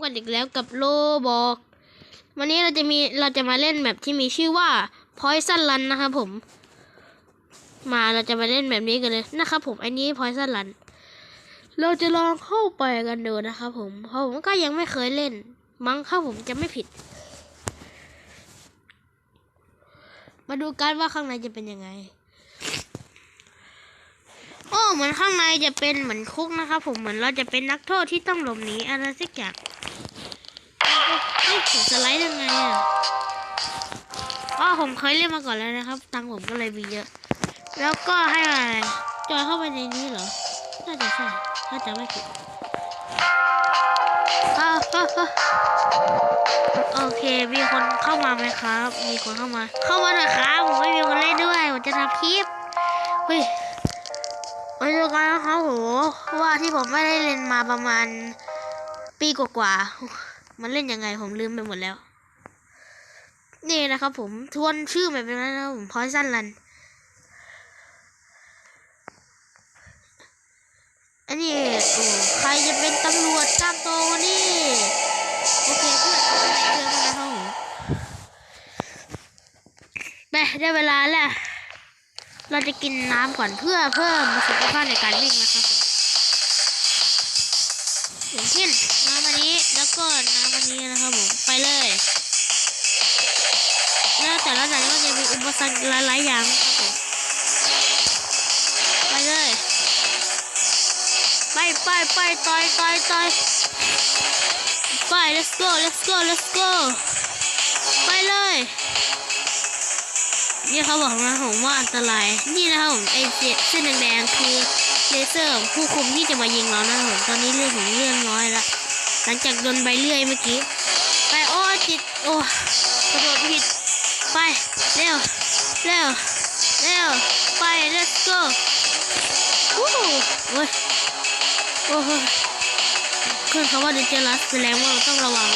กันอีกแล้วกับโลบอก วันนี้เราจะมีเราจะมาเล่นแบบที่มีชื่อว่า Poison Run นะครับผม มาเราจะมาเล่นแบบนี้กันเลยนะครับผมอันนี้ Poison Run เราจะลองเข้าไปกันดูนะครับผม เพราะผมก็ยังไม่เคยเล่น มั้งถ้าผมจะไม่ผิด มาดูกันว่าข้างในจะเป็นยังไง โอ้เหมือนข้างในจะเป็นเหมือนคุกนะครับผมเหมือนเราจะเป็นนักโทษที่ต้องหลบหนีอะไรสักอย่างเฮ้ยผมสไลด์ยังไงอะอ๋อผมเคยเล่นมาก่อนแล้วนะครับ ตังค์ผมก็เลยมีเยอะ แล้วก็ให้อะไรจอยเข้าไปในนี้เหรอ น่าจะใช่ถ้าจะไม่ผิดโอเค มีคนเข้ามาไหมครับ มีคนเข้ามา เข้ามาหน่อยครับ ผมไม่มีคนเล่นด้วย ผมจะทำคลิปเฮ้ย มาดูกันนะครับโหว่าที่ผมไม่ได้เล่นมาประมาณ ปีกว่าๆมันเล่นยังไงผมลืมไปหมดแล้ว นี่นะครับผมทวนชื่อแบบนี้นะครับผมพอยสั้นลันอันนี้โอ้ใครจะเป็นตำรวจตามโตวันนี้ โอเคเพื่อนเอาไปเจอกันนะครับผมไปได้เวลาแล้ว เราจะกินน้ำก่อนเพื่อเพิ่มประสิทธิภาพในการวิ่งนะครับผมอย่างเช่นน้ำอันนี้แล้วก็น้ำอันนี้นะครับผมไปเลย แล้วแต่ละด่านก็จะมีอุปสรรคหลายๆอย่างนะครับผมไปเลย ไปไปไปต่อยต่อยต่อยไป let's go let's go let's go นี่เขาบอกนะผมว่าอันตราย นี่นะครับผมไอเส้นแดงๆคือเลเซอร์ผู้คุมที่จะมายิงเรานะครับผมตอนนี้เรื่องของเรื่องน้อยละหลังจากโดนใบเลื่อยเมื่อกี้ไปโอ้จิตโอ้กระโดดผิดไปเร็วเร็วเร็วไป let's go วู้โอ้ยโอ้โหขึ้นคำว่า dangerous แสดงว่าเราต้องระวัง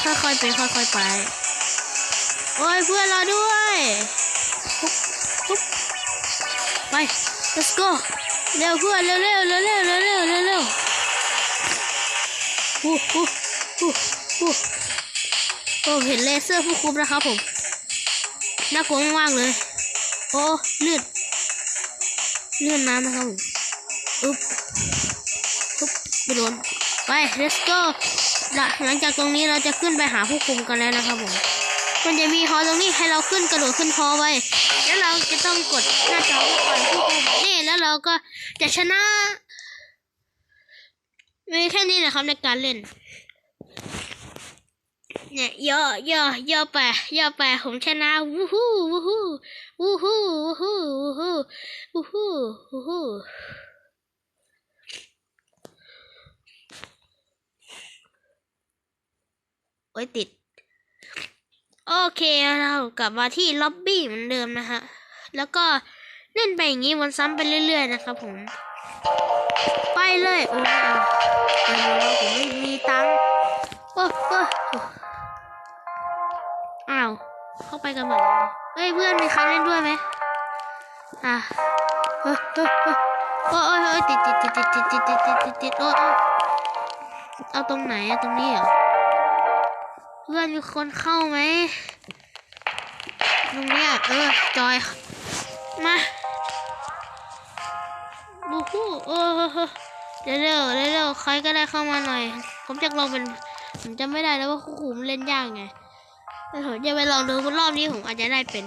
ค่อยๆไปค่อยๆไป โอ้ยเพื่อนเราด้วยปุ๊บปุ๊บไป let's go เร็วเพื่อนเร็วเร็วเร็วเร็วเร็วเร็วเร็วเร็วฮู้ฮู้ฮู้ฮู้โอ้เห็นเลเซอร์ผู้คุมนะครับผมน่ากลัวมากเลย โอ้เลือดเลื่อนน้ำนะครับผมอุ๊บอุ๊บไม่โดน ไป let's go หลังจากตรงนี้เราจะขึ้นไปหาผู้คุมกันแล้วนะครับผม มันจะมีฮอตรงนี้ให้เราขึ้นกระโดดขึ้นฮอไว้ แล้วเราจะต้องกดหน้าจอเพื่อปล่อยผู้คุมนี่แล้วเราก็จะชนะมีแค่นี้แหละครับในการเล่น เนี่ยย่อย่อย่อไปย่อไปผมชนะวู้ฮู้วู้ฮู้วู้ฮู้วู้ฮู้วู้ฮู้วู้ฮู้วู้ฮู้ โอ้ติด โอเคเรากลับมาที่ล็อบบี้เหมือนเดิมนะฮะ แล้วก็เล่นไปอย่างนี้วนซ้ำไปเรื่อย ๆ นะครับผม ไปเลยโอ้ยโอ้ยผมไม่มีตังค์โอ้โอ้โอ้าว เข้าไปกันหมดเลยเฮ้ยเพื่อนมีใครเล่นด้วยไหมอะเฮ้ยเฮ้ยเฮ้ยโอ้ยโอ้ยติดติดติดติดติดติดติดติดติดติดโอ้ยโอ้ยเอาตรงไหนอะตรงนี้เหรอ เพื่อนมีคนเข้าไหมตรงเนี้ยเออ จอย มาบูฮู้โอ้เร็วเร็วเร็วเร็วใครก็ได้เข้ามาหน่อย ผมจะลองเป็นผมจำไม่ได้แล้วว่าคู่ผมเล่นยากไงแต่ผมจะไปลองดูรอบนี้ผมอาจจะได้เป็น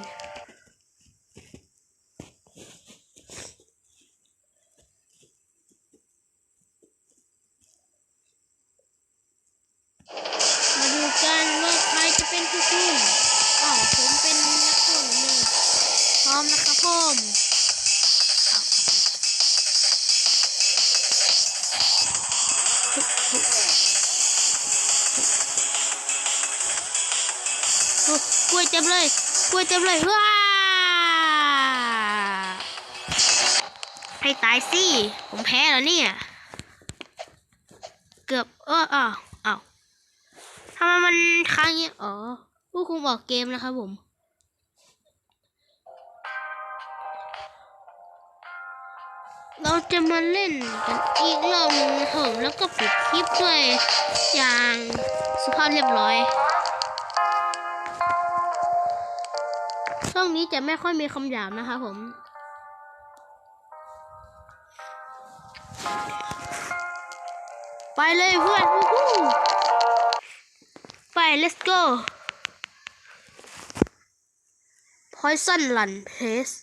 กล้วยเต็มเลยกล้วยเต็มเลยว้าให้ตายสิผมแพ้แล้วเนี่ย เกือบเอออ้าวอ้าวทำไมมันค้างอย่างงี้อ๋อผู้คุมออกเกมนะครับผมเราจะมาเล่นกันอีกรอบหนึงนะครับผมแล้วก็ปิดคลิปด้วยอย่างสุภาพเรียบร้อย ช่องนี้จะไม่ค่อยมีคำหยาบนะคะผม ไปเลยเพื่อนไป let's go poison run pace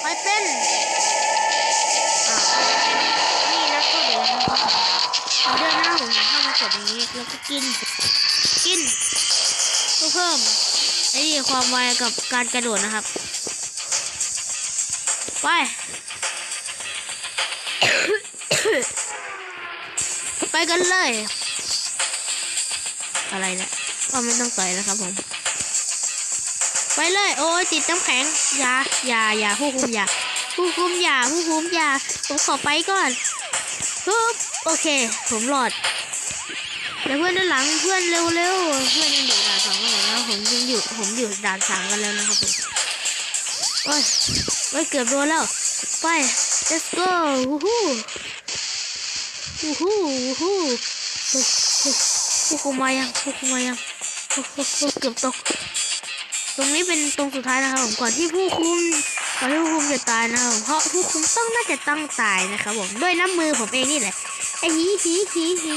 ใครเป็นอ่านี่นะก็เดี๋ยวนะครับเราเดินหน้าผมเข้ามากดอย่างนี้แล้วก็กิน กินเพื่อเพิ่มไอ้นี่ความไวกับการกระโดดนะครับ ไป ไปกันเลย อะไรเนี่ยก็ไม่ต้องต่อยนะครับผม ไปเลย โอ้ยติดน้ำแข็งอย่าอย่าอย่าผู้คุมอย่าผู้คุมอย่าผู้คุมอย่าผมขอไปก่อนปึ๊บโอเค ผมหลอด แล้วเพื่อนด้านหลังเพื่อนเร็วเร็วเพื่อนยังอยู่ด่านสองกันอยู่นะผมยังอยู่ผมอยู่ด่านสามกันแล้วนะครับผมโอ้ยโอ้ยเกือบโดนแล้วไป let's go วู้ฮู้วู้ฮู้วู้ฮู้เฮ้ยเฮ้ยผู้คุมมายังผู้คุมมายังโอ้โหโอ้โหเกือบตก ตรงนี้เป็นตรงสุดท้ายนะครับผมก่อนที่ผู้คุมก่อนที่ผู้คุมจะตายนะครับผมเพราะผู้คุมต้องน่าจะต้องตายนะครับผมด้วยน้ำมือผมเองนี่แหละไอ้หีหีหีหี